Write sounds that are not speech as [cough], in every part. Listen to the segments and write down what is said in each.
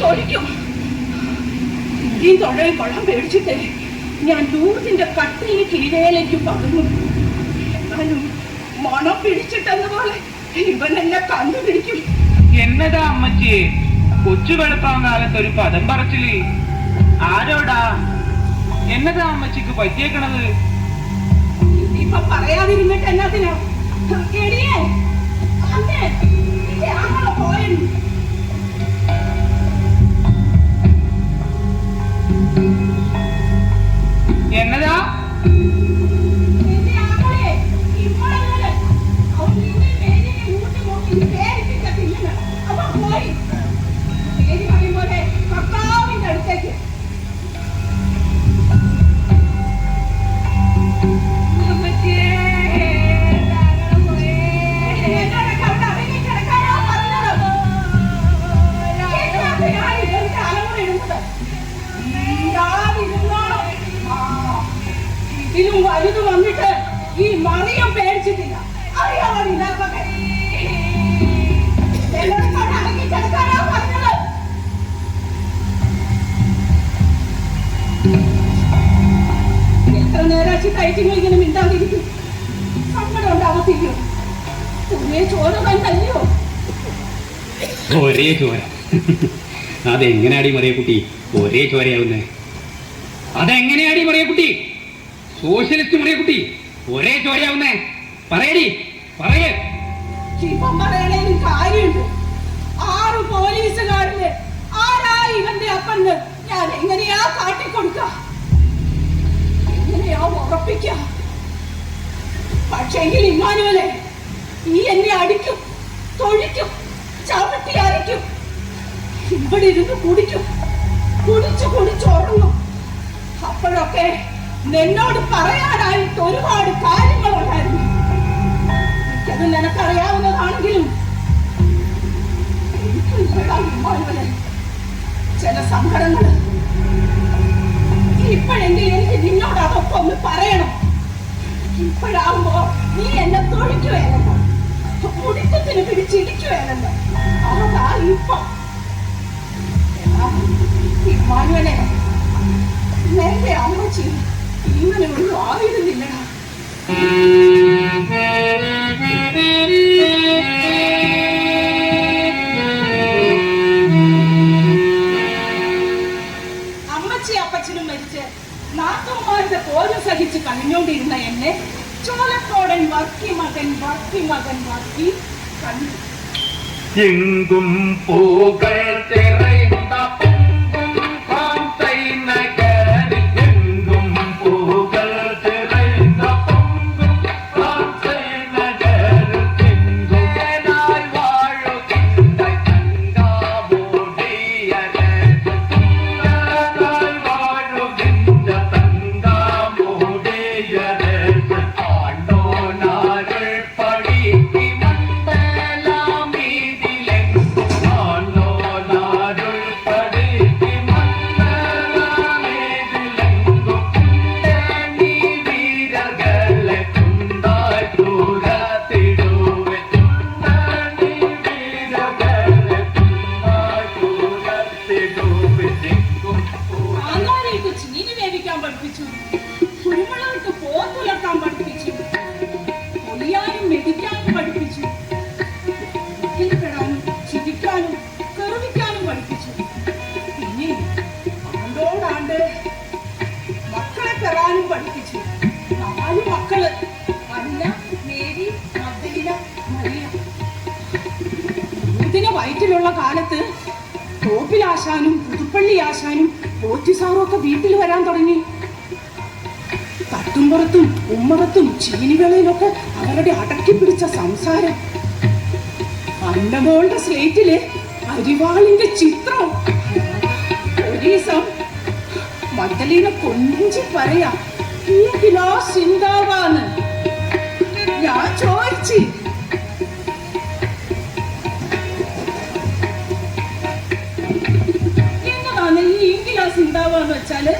തൊഴിക്കും ഈ തൊഴയും കൊള്ളാൻ പേടിച്ചിട്ട് ഞാൻ ദൂരത്തിന്റെ കട്ടിന് കീഴയിലേക്ക് പറഞ്ഞു മണം പിടിച്ചിട്ടെന്ന പോലെ ഇവൻ എന്നെ കണ്ടുപിടിക്കും. എന്നതാ അമ്മച്ചിയെ കൊച്ചു വെളുപ്പാങ്കാലത്ത് ഒരു പദം പറച്ചിൽ. ആരോടാ? എന്നതാ അമ്മച്ചിക്ക് പറ്റിയേക്കണത്? ഇപ്പൊ പറയാതിരുന്നിട്ട് എന്നാത്തിനാ എടിയേ என்னதான் ഇങ്ങനെ മിണ്ടാതിരിക്കും സങ്കടം ഉണ്ടാകത്തില്ലയോ ഒരേ ചോര കണ്ടല്ലയോ ഒരേ ചോര. അതെങ്ങനെയാടി മറിയക്കുട്ടി ഒരേ ചോരയാവുന്നേ. അതെങ്ങനെയാടി മറിയക്കുട്ടി സോഷ്യലിസ്റ്റ് മറിയക്കുട്ടി ഒരേ ചോരയാവുന്നേ. പറയടി പറയേ. ഇപ്പം പറയണേലും കാര്യമുണ്ട്. ആറ് പോലീസുകാരിൽ ആരാ ഇവന്റെ അപ്പന്ന്? ഞാൻ എങ്ങനെയാ കാട്ടിക്കൊടുക്ക? എങ്ങനെയാ ഉറപ്പിക്ക? പക്ഷെങ്കിൽ ഇമ്മാനുവലെ നീ എന്നെ അടിക്കും തൊഴിക്കും ചവിട്ടി അരയ്ക്കും. ഇവിടെ ഇരുന്ന് കുടിക്കും കുടിച്ചു കുടിച്ചു ഉറങ്ങും. അപ്പോഴൊക്കെ നിന്നോട് പറയാനായിട്ട് ഒരുപാട് ഇങ്ങനെ ഒന്നും ആയിരുന്നില്ലടാ അമ്മച്ചി അപ്പച്ചനും മരിച്ച് നാത്തന്മാരുടെ പോലും സഹിച്ച് കഴിഞ്ഞുകൊണ്ടിരുന്ന എന്നെ ചോലക്കോടൻ വർക്കി മകൻ വർക്കി മകൻ വർക്കി കണ്ടു. എങ്കും പൂകൾ തെറയുണ്ടാക്കും അവരുടെ അടക്കി പിടിച്ച സംസാരം. അന്നമോളുടെ സ്ലേറ്റിലെ അരിവാളിന്റെ ചിത്രം. പോലീസം ദിവസം മദ്ദലീന കൊഞ്ചി പറയാ ഈ ഗ്ലാസ് ചിന്താവാന്ന് ഞാൻ ചോദിച്ചു.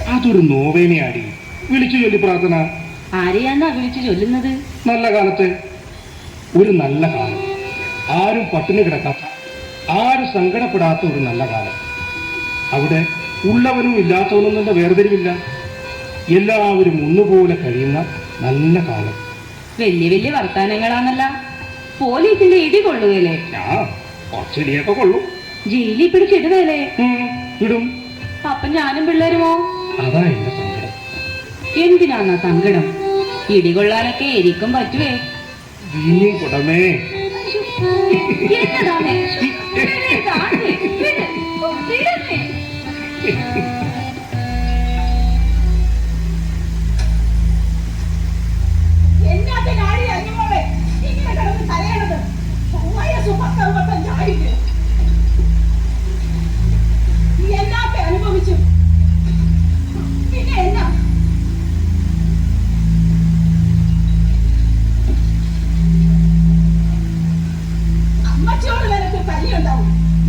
അതൊരു നോവേനയാടി. വിളിച്ചു ചൊല്ലി പ്രാർത്ഥന. ആരെയാന്നാ വിളിച്ചു ചൊല്ലുന്നത്? നല്ല കാലത്ത് ഒരു നല്ല കാലം. ആരും പട്ടിണി കിടക്കാത്ത ആരും സങ്കടപ്പെടാത്ത ഒരു നല്ല കാലം. അവിടെ ഉള്ളവനും ഇല്ലാത്തവനും എന്നുള്ള വേർതിരിവില്ല. എല്ലാവരും ഒന്നുപോലെ കഴിയുന്ന നല്ല കാലം. വലിയ വലിയ വർത്തമാനങ്ങളാണല്ല പോലീസിന്റെ ഇടി കൊള്ളുകയല്ലേ കുറച്ചിടിയൊക്കെ കൊള്ളു. ജയിലിൽ പിടിച്ചിടുകയല്ലേ ഇടും. അപ്പൊ ഞാനും പിള്ളേരുമോ? അതാ എന്റെ സങ്കടം. എന്തിനാന്നാ സങ്കടം? ഇടികൊള്ളാനൊക്കെ എനിക്കും പറ്റുവേ. കുടമേ എന്നതാണേ? [laughs]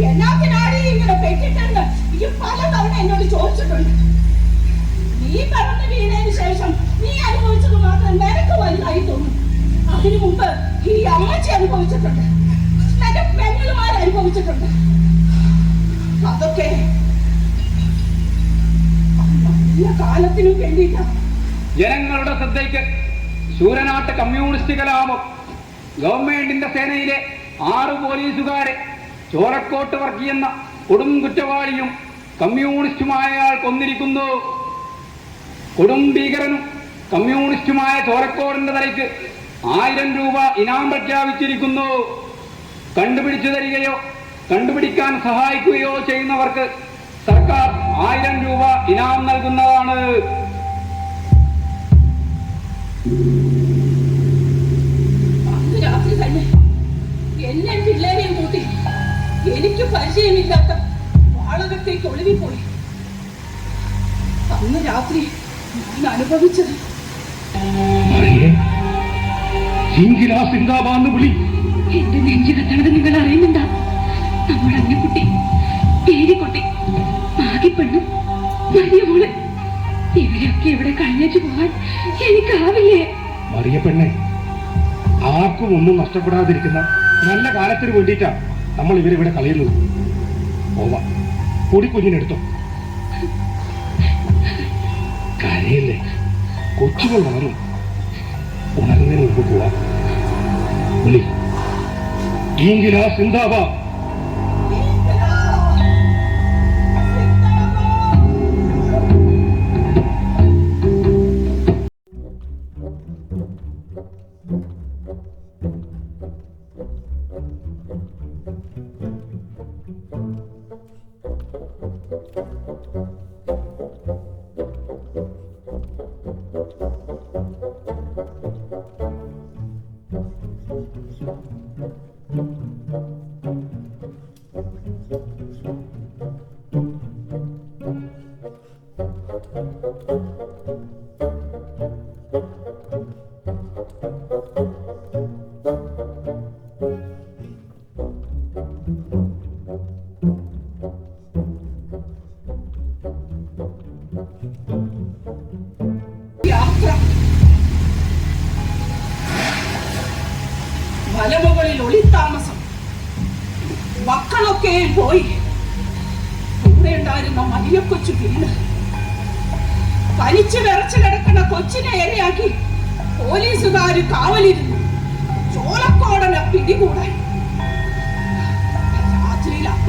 എന്നാത്തിനാടി ഇങ്ങനെ പെട്ടിട്ടെന്ന് ഈ പലതവണ എന്നോട് ചോദിച്ചിട്ടുണ്ട്. നീ പറഞ്ഞു വീണതിന് ശേഷം നീ അനുഭവിച്ചത് മാത്രം നിനക്ക് വലുതായി തോന്നും. അതിനു മുമ്പ് ഈ അമ്മച്ചി അനുഭവിച്ചിട്ടുണ്ട്. നിന്റെ പെങ്ങളുമാർ അനുഭവിച്ചിട്ടുണ്ട്. അതൊക്കെ നല്ല കാലത്തിനും വേണ്ടിയിട്ടാണ് ജനങ്ങളുടെ ശ്രദ്ധയ്ക്ക് ശൂരനാട്ട് കമ്മ്യൂണിസ്റ്റ് കലാപം ഗവൺമെന്റിന്റെ സേനയിലെ ആറ് പോലീസുകാരെ ചോരക്കോട്ട് വർഗീയെന്ന കൊടും കുറ്റവാളിയും കമ്മ്യൂണിസ്റ്റുമായ ആൾ കൊന്നിരിക്കുന്നു. കൊടും ഭീകരനും കമ്മ്യൂണിസ്റ്റുമായ ചോരക്കോടിന്റെ തലയ്ക്ക് ആയിരം രൂപ ഇനാം പ്രഖ്യാപിച്ചിരിക്കുന്നു. കണ്ടുപിടിച്ചു തരികയോ കണ്ടുപിടിക്കാൻ സഹായിക്കുകയോ ചെയ്യുന്നവർക്ക് സർക്കാർ ആയിരം രൂപ ഇനാം നൽകുന്നതാണ്. എന്നെ പിള്ളേരെയും കൂട്ടി എനിക്ക് പരിചയമില്ലാത്ത വാളകത്തേക്ക് ഒളിവിപ്പോയി അന്ന് രാത്രി ഞാൻ അനുഭവിച്ചത് എന്റെ നെഞ്ചു കത്തണത് നിങ്ങൾ അറിയുന്നുണ്ടാ? നമ്മുടെ അന്നക്കുട്ടി പേരിക്കുട്ടി മാകിപ്പെണ്ണും വലിയ മോൾ. ഇവരെയൊക്കെ ഇവിടെ കഴിഞ്ഞു പോവാൻ എനിക്കാവില്ലേ? മറിയപ്പെണ്ണെ ആർക്കും ഒന്നും നഷ്ടപ്പെടാതിരിക്കുന്ന നല്ല കാലത്തിന് വേണ്ടിയിട്ടാ നമ്മൾ ഇവരിവിടെ കളയുന്നത് പോവാ. പൊടിക്കുഞ്ഞിനെടുത്തോ കരയല്ലേ? കൊച്ചുകൾ വളരും. ഉണരുന്നതിന് മുമ്പ് പോവാം. വിളി. ഈങ്കിലാ സിന്ദാബാ യാത്ര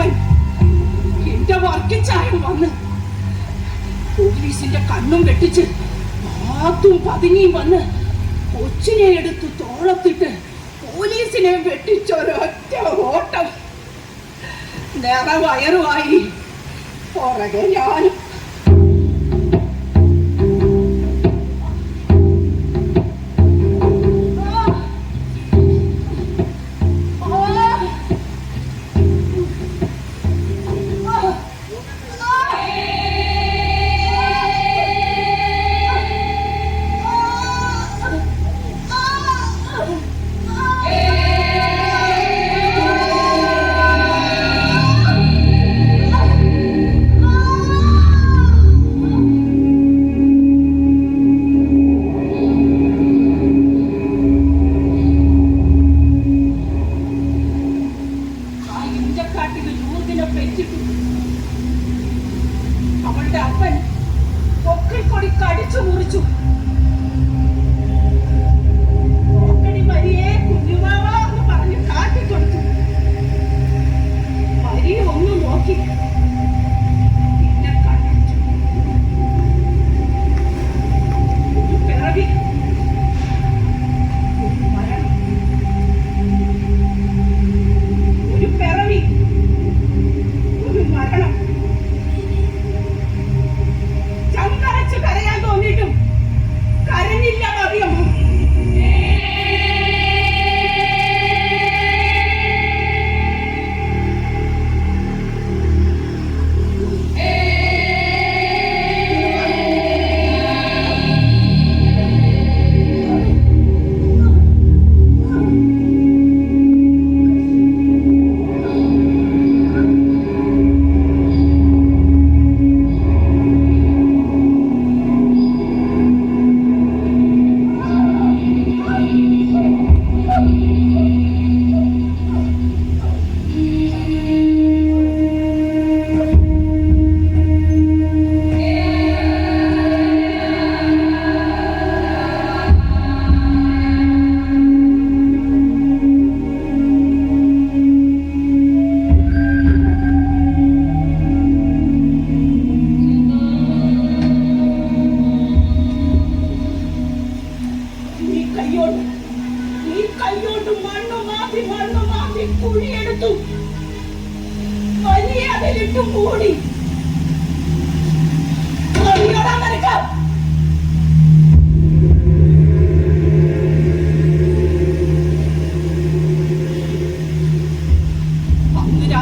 അപ്പൻ എന്റെ ചായ വന്ന് പോലീസിന്റെ കണ്ണും വെട്ടിച്ച് മാത്തും പതുങ്ങിയും വന്ന് കൊച്ചിനെ എടുത്ത് തോളത്തിട്ട് പോലീസിനെ വെട്ടിച്ചൊരൊറ്റ ഓട്ടം. നിറവയറുമായി പുറകെ ഞാനും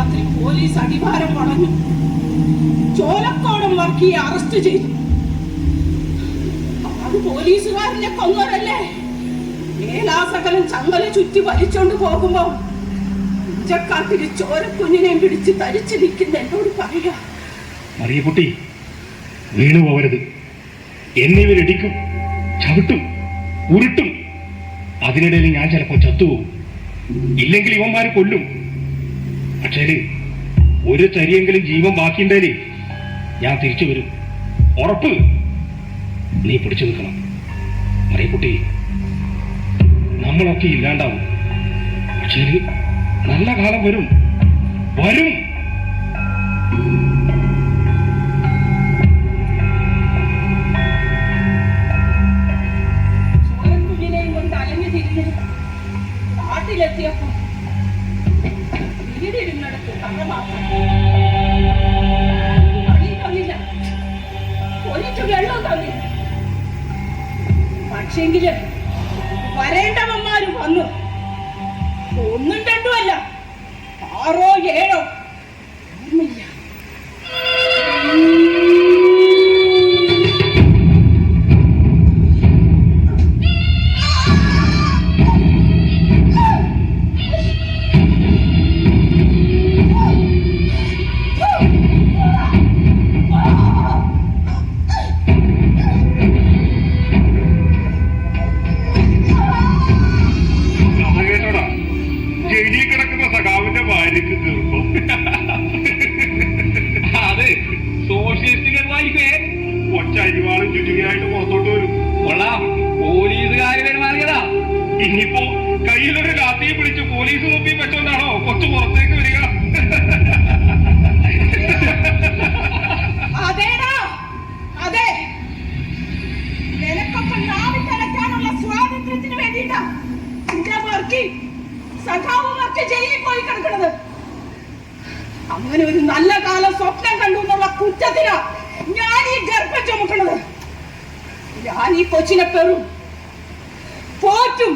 രാത്രി പോലീസ് അടിവാരം വളഞ്ഞു. ചോലക്കോടം വർക്കിയെ അറസ്റ്റ് ചെയ്തു. അത് പോലീസുകാരനെ കൊന്നവരല്ലേ? ഏലാസകലം ചങ്ങല ചുറ്റി വലിച്ചോണ്ട് പോകുമ്പോ ഉച്ചക്കാട്ടിൽ ചോരക്കുഞ്ഞിനെയും പിടിച്ച് തരിച്ചു നിൽക്കുന്ന എന്നോട് പറയുക. മറിയക്കുട്ടി വീണു പോവരുത്. എന്നെ ചവിട്ടും ഉരുട്ടും. അതിനിടയിൽ ഞാൻ ചിലപ്പോ ചത്തുപോകും. ഇല്ലെങ്കിൽ ഇവന്മാര് കൊല്ലും. പക്ഷേ ഒരു തരിയെങ്കിലും ജീവൻ ബാക്കിയുണ്ടേലേ? ഞാൻ തിരിച്ചു വരും. ഉറപ്പ്? നീ പിടിച്ചു നിൽക്കണം. മറിയക്കുട്ടി നമ്മളൊക്കെ ഇല്ലാണ്ടാവും. പക്ഷേ നല്ല കാലം വരും. വരും. നല്ല കാലം സ്വപ്നം കണ്ടു എന്നുള്ള കുറ്റത്തിനാ ഞാൻ ഈ ഗർഭം ചുമക്കണത് ഞാൻ ഈ കൊച്ചിനെ പെറും. പോറ്റും.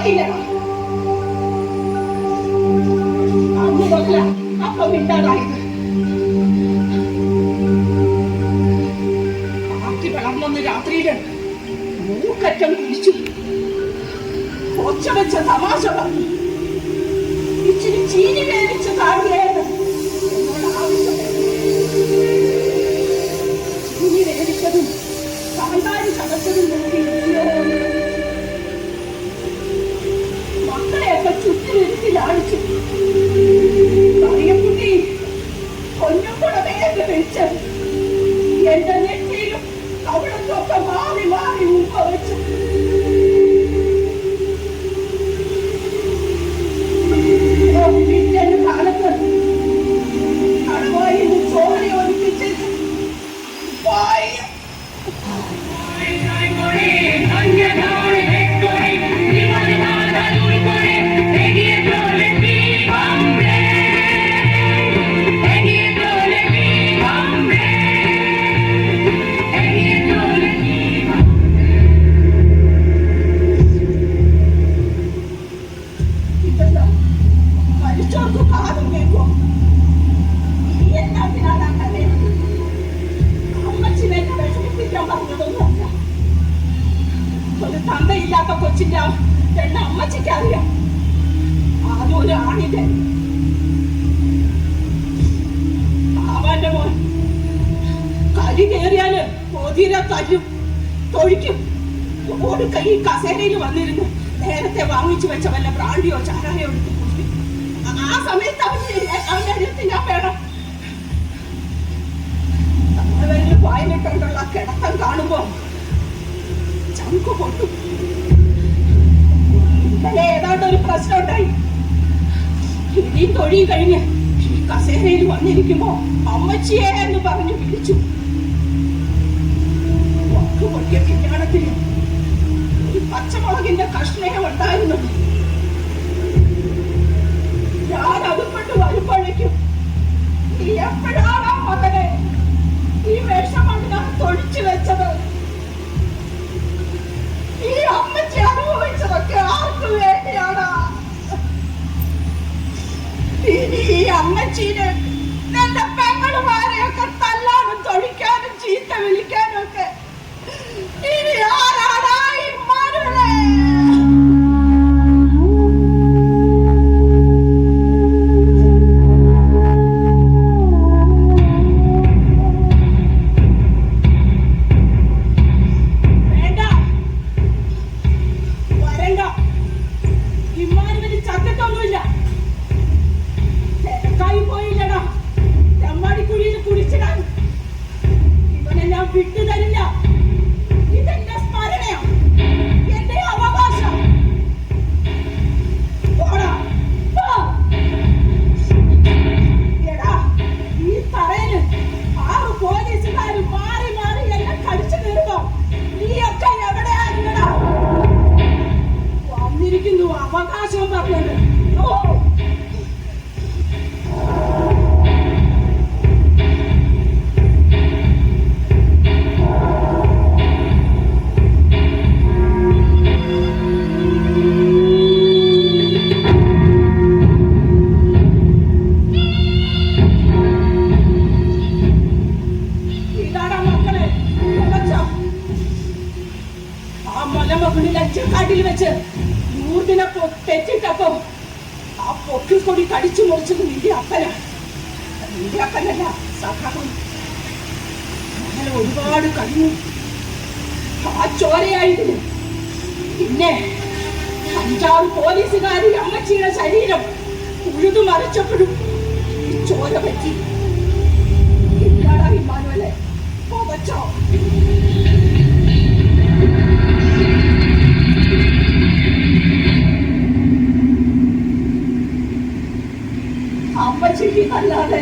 ഒക്കെ താങ്ങിയില്ലടാ അന്ന് മുതല അപ്പം ഇല്ലാതായത് രുധിര തല്ലും തൊഴിക്കും ഓട് കൈ കസേരയിൽ വന്നിരുന്നു. നേരത്തെ വാങ്ങിച്ചു വെച്ച വല്ല ബ്രാണ്ടിയോ ചാരായോ എടുത്ത് ആ സമയത്ത് അവന് അവന്റെ അടുത്തില്ല വേണം. അവന് വായിലിട്ടുള്ള കിടത്തം കാണുമ്പോ ചങ്ക് കൊണ്ടു ഇന്നലെ ഏതാണ്ട് ഒരു പ്രശ്നം ഉണ്ടായി. ഇനിയും തൊഴിൽ കഴിഞ്ഞ് ഈ കസേരയിൽ വന്നിരിക്കുമ്പോ അമ്മച്ചിയെ എന്ന് പറഞ്ഞു വിളിച്ചു. പച്ചമുളകിന്റെ കഷ്ണേ ഉണ്ടായിരുന്നു. സഹനം അങ്ങനെ ഒരുപാട് കഴിഞ്ഞു ആ ചോരയായിരുന്നു പിന്നെ അഞ്ചാറ് പോലീസുകാരി അമ്മച്ചിയുടെ ശരീരം ഉഴുതു മറിച്ചപ്പോഴും ഈ ചോര പറ്റി. എന്താടാ ഹിമാനുവലെ പോവച്ചോ അമ്മച്ചിക്ക് അല്ലാതെ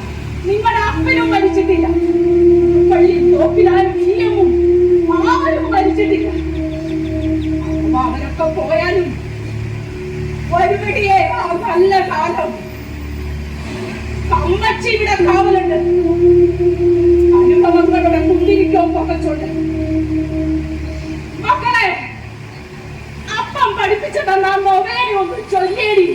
നിങ്ങളുടെ അപ്പനും മരിച്ചിട്ടില്ല. പള്ളി തോപ്പിലാരും ഇല്ലമ്മും ആരും മരിച്ചിട്ടില്ല. അവരൊക്കെ പോയാലും ഒരുപിടിയെ ആ നല്ല കാലം. അമ്മച്ചി ഇവിടെ കാവലുണ്ട്. അനുഭവങ്ങളുടെ കുന്തിരിക്കോ പൊക്കച്ചുണ്ട് മക്കളെ അപ്പം പഠിപ്പിച്ചിട്ടെന്നാ മൊബൈലും ഒന്ന് ചൊല്ലേടി.